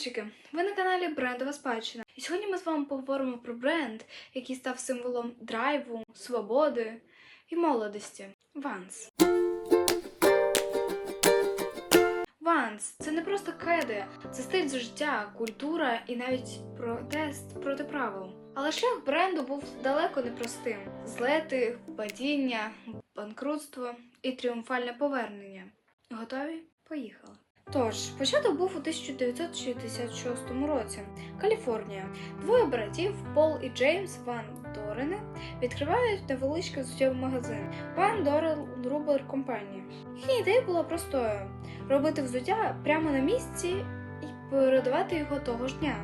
Привітчики! Ви на каналі Брендова Спадщина. І сьогодні ми з вами поговоримо про бренд, який став символом драйву, свободи і молодості. Ванс. Ванс це не просто кеди, це стиль життя, культура і навіть протест проти правил. Але шлях бренду був далеко не простим: злети, падіння, банкрутство і тріумфальне повернення. Готові? Поїхали. Тож, початок був у 1966 році. Каліфорнія. Двоє братів Пол і Джеймс Ван Дорени відкривають невеличкий взуттєвий магазин Ван Дорен Рубер Компанія. Їхня ідея була простою: робити взуття прямо на місці і передавати його того ж дня.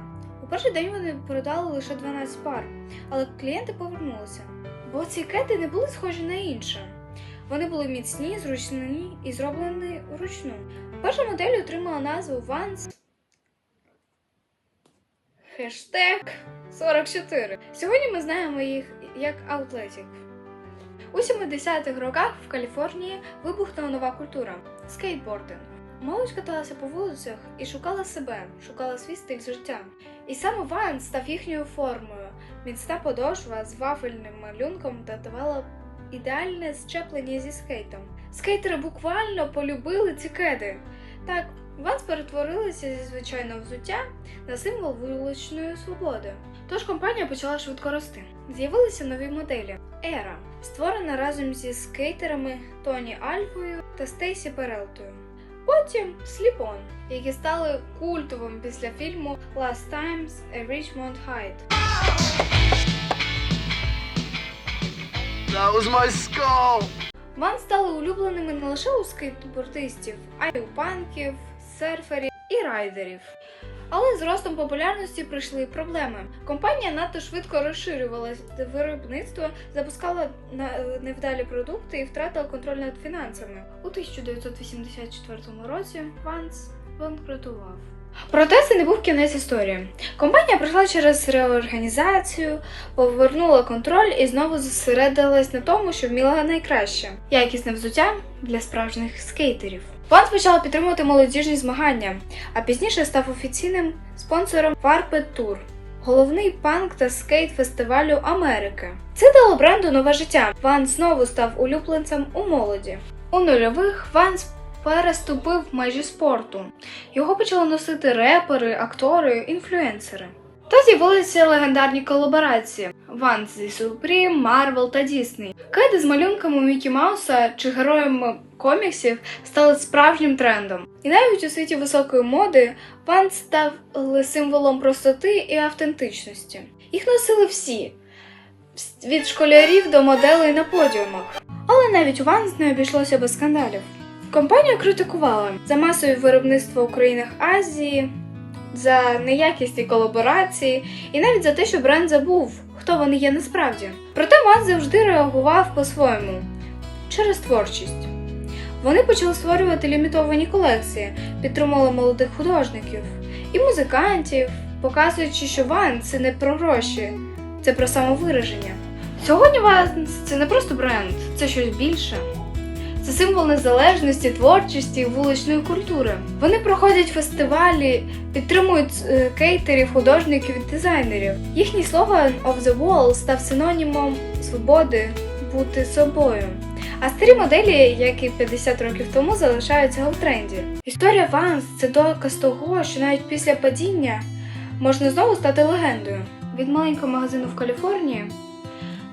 У перший день вони продали лише 12 пар, але клієнти повернулися, бо ці кети не були схожі на інше. Вони були міцні, зручні і зроблені вручну. Перша модель отримала назву Vans Хештег 44. Сьогодні ми знаємо їх як Athletic. У 70-х роках в Каліфорнії вибухнула нова культура скейтбординг. Молодь каталася по вулицях і шукала себе, шукала свій стиль життя. І саме Vans став їхньою формою. Міцна подошва з вафельним малюнком додавала ідеальне щеплення зі скейтом. Скейтери буквально полюбили ці кеди. Так, Ванс перетворилися зі звичайного взуття на символ вуличної свободи. Тож компанія почала швидко рости. З'явилися нові моделі Ера, створена разом зі скейтерами Тоні Альфою та Стейсі Перелтою. Потім Сліпон, які стали культовим після фільму Last Times at Richmond High. That was my skull! Ван стали улюбленими не лише у скейтбордистів, а й у панків, серферів і райдерів. Але з ростом популярності прийшли проблеми. Компанія надто швидко розширювала виробництво, запускала невдалі продукти і втратила контроль над фінансами. У 1984 році Ванс банкрутував. Проте це не був кінець історії. Компанія пройшла через реорганізацію, повернула контроль і знову зосередилась на тому, що вміла найкраще якісне взуття для справжніх скейтерів. Ванс почала підтримувати молодіжні змагання, а пізніше став офіційним спонсором Warped Tour, головний панк та скейт фестивалю Америки. Це дало бренду нове життя. Ванс знову став улюбленцем у молоді. У нульових Ванс переступив межі спорту. Його почали носити репери, актори, інфлюенсери. Та з'явилися легендарні колаборації: Ванс зі Supreme, Marvel та Disney. Кеди з малюнками Мікі Мауса чи героями коміксів стали справжнім трендом. І навіть у світі високої моди Ванс став символом простоти і автентичності. Їх носили всі від школярів до моделей на подіумах. Але навіть у Ванс не обійшлося без скандалів. Компанію критикували за масове виробництво у країнах Азії, за неякісні колаборації і навіть за те, що бренд забув, хто вони є насправді. Проте Ван завжди реагував по-своєму через творчість. Вони почали створювати лімітовані колекції, підтримували молодих художників і музикантів, показуючи, що Ван це не про гроші, це про самовираження. Сьогодні Ван це не просто бренд, це щось більше. Це символ незалежності, творчості і вуличної культури. Вони проходять фестивалі, підтримують е, кейтерів, художників і дизайнерів. Їхній слоган «Of the Wall» став синонімом свободи бути собою. А старі моделі, як і 50 років тому, залишаються у тренді. Історія Ванс це доказ того, що навіть після падіння можна знову стати легендою. Від маленького магазину в Каліфорнії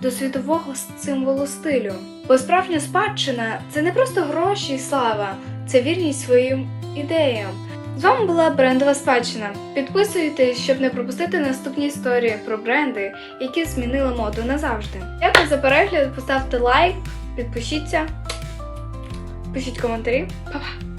до світового символу стилю. Бо справжня спадщина це не просто гроші і слава, це вірність своїм ідеям. З вами була брендова спадщина. Підписуйтесь, щоб не пропустити наступні історії про бренди, які змінили моду назавжди. Дякую за перегляд, поставте лайк, підпишіться, пишіть коментарі. Па-па!